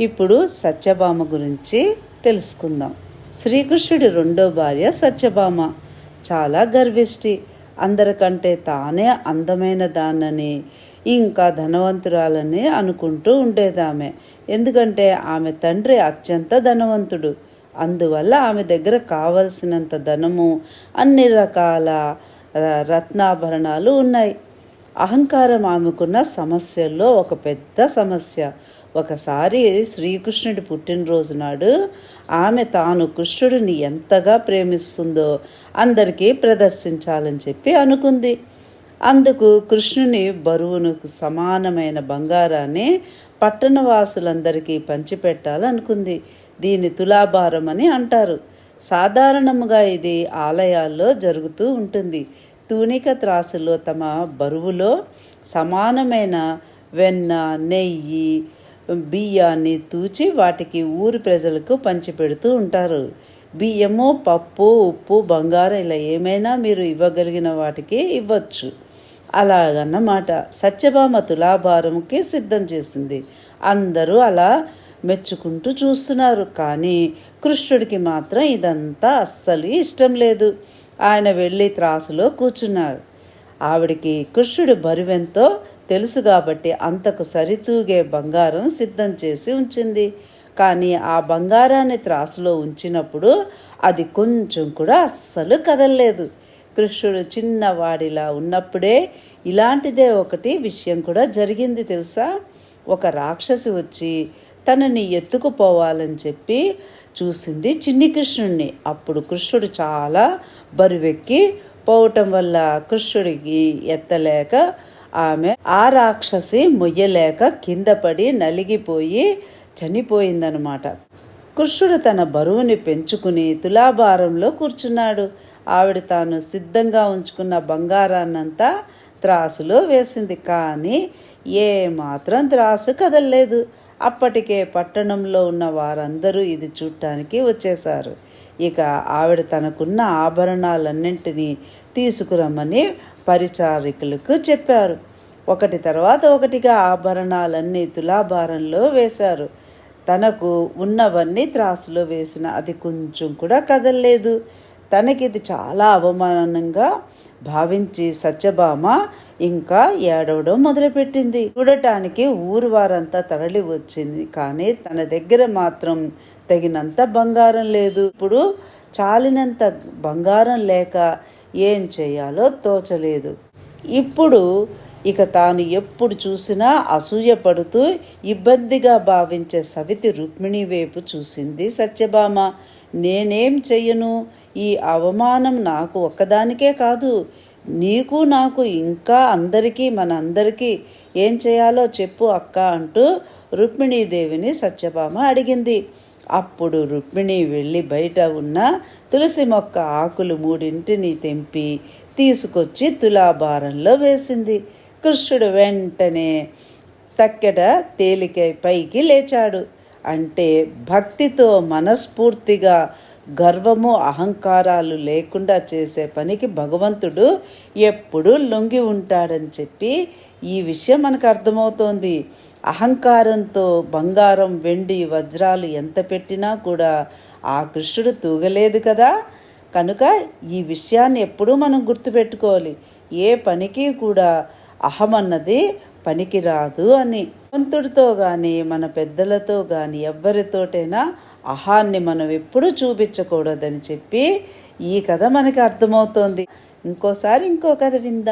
ఇప్పుడు సత్యభామ గురించి తెలుసుకుందాం. శ్రీకృష్ణుడి రెండో భార్య సత్యభామ. చాలా గర్విష్టి. అందరికంటే తానే అందమైన దాన్నని ఇంకా ధనవంతురాలని అనుకుంటూ ఉండేదామె. ఎందుకంటే ఆమె తండ్రి అత్యంత ధనవంతుడు. అందువల్ల ఆమె దగ్గర కావలసినంత ధనము అన్ని రకాల ర- రత్నాభరణాలు ఉన్నాయి. అహంకారం ఆమెకున్న సమస్యల్లో ఒక పెద్ద సమస్య. ఒకసారి శ్రీకృష్ణుడి పుట్టినరోజు నాడు ఆమె తాను కృష్ణుడిని ఎంతగా ప్రేమిస్తుందో అందరికీ ప్రదర్శించాలని చెప్పి అనుకుంది. అందుకు కృష్ణుని బరువునకు సమానమైన బంగారాన్ని పట్టణవాసులందరికీ పంచిపెట్టాలనుకుంది. దీని తులాభారం అని అంటారు. సాధారణంగా ఇది ఆలయాల్లో జరుగుతూ ఉంటుంది. తూనిక త్రాసులో తమ బరువులో సమానమైన వెన్న నెయ్యి బియ్యాన్ని తూచి వాటికి ఊరి ప్రజలకు పంచిపెడుతూ ఉంటారు. బియ్యము పప్పు ఉప్పు బంగారం ఇలా ఏమైనా మీరు ఇవ్వగలిగిన వాటికి ఇవ్వచ్చు. అలాగన్నమాట. సత్యభామ తులాభారంకి సిద్ధం చేసింది. అందరూ అలా మెచ్చుకుంటూ చూస్తున్నారు. కానీ కృష్ణుడికి మాత్రం ఇదంతా అస్సలు ఇష్టం లేదు. ఆయన వెళ్ళి త్రాసులో కూర్చున్నాడు. ఆవిడికి కృష్ణుడి బరువెంతో తెలుసు కాబట్టి అంతకు సరితూగే బంగారం సిద్ధం చేసి ఉంచింది. కానీ ఆ బంగారాన్ని త్రాసులో ఉంచినప్పుడు అది కొంచెం కూడా అస్సలు కదలలేదు. కృష్ణుడు చిన్నవాడిలా ఉన్నప్పుడే ఇలాంటిదే ఒకటి విషయం కూడా జరిగింది తెలుసా? ఒక రాక్షసి వచ్చి తనని ఎత్తుకుపోవాలని చెప్పి చూసింది చిన్ని కృష్ణుడిని అప్పుడు కృష్ణుడు చాలా బరువెక్కి పోవటం వల్ల కృష్ణుడికి ఎత్తలేక ఆమె ఆ రాక్షసి మొయ్యలేక కింద పడి నలిగిపోయి చనిపోయిందనమాట. కృష్ణుడు తన బరువుని పెంచుకుని తులాభారంలో కూర్చున్నాడు. ఆవిడ తాను సిద్ధంగా ఉంచుకున్న బంగారాన్నంతా త్రాసులో వేసింది. కానీ ఏ మాత్రం త్రాసు కదలలేదు. అప్పటికే పట్టణంలో ఉన్న వారందరూ ఇది చూడటానికి వచ్చేశారు. ఇక ఆవిడ తనకున్న ఆభరణాలన్నింటినీ తీసుకురమ్మని పరిచారికులకు చెప్పారు. ఒకటి తర్వాత ఒకటిగా ఆభరణాలన్నీ తులాభారంలో వేశారు. తనకు ఉన్నవన్నీ త్రాసులో వేసిన. అది కొంచెం కూడా కదలలేదు. తనకి ఇది చాలా అవమానంగా భావించి సత్యభామ ఇంకా ఏడవడం మొదలుపెట్టింది. చూడటానికి ఊరు వారంతా తరలి వచ్చింది. కానీ తన దగ్గర మాత్రం తగినంత బంగారం లేదు. ఇప్పుడు చాలినంత బంగారం లేక ఏం చేయాలో తోచలేదు. ఇప్పుడు ఇక తాను ఎప్పుడు చూసినా అసూయపడుతూ ఇబ్బందిగా భావించే సవితి రుక్మిణి వైపు చూసింది సత్యభామ. నేనేం చెయ్యను? ఈ అవమానం నాకు ఒక్కదానికే కాదు. నీకు నాకు ఇంకా అందరికీ మన అందరికీ ఏం చేయాలో చెప్పు అక్క అంటూ రుక్మిణీదేవిని సత్యభామ అడిగింది. అప్పుడు రుక్మిణి వెళ్ళి బయట ఉన్న తులసి మొక్క ఆకులు మూడింటిని తెంపి తీసుకొచ్చి తులాభారంలో వేసింది. కృష్ణుడు వెంటనే తక్కెట తేలిక పైకి లేచాడు. అంటే భక్తితో మనస్ఫూర్తిగా గర్వము అహంకారాలు లేకుండా చేసే పనికి భగవంతుడు ఎప్పుడూ లొంగి ఉంటాడని చెప్పి ఈ విషయం మనకు అర్థమవుతోంది. అహంకారంతో బంగారం వెండి వజ్రాలు ఎంత పెట్టినా కూడా ఆ కృష్ణుడు తూగలేదు కదా. కనుక ఈ విషయాన్ని ఎప్పుడూ మనం గుర్తుపెట్టుకోవాలి. ఏ పనికి కూడా అహమన్నది పనికిరాదు అని. పంతుడితో కానీ మన పెద్దలతో కానీ ఎవరితోటైనా అహాన్ని మనం ఎప్పుడూ చూపించకూడదని చెప్పి ఈ కథ మనకి అర్థమవుతోంది. ఇంకోసారి ఇంకో కథ విందాం.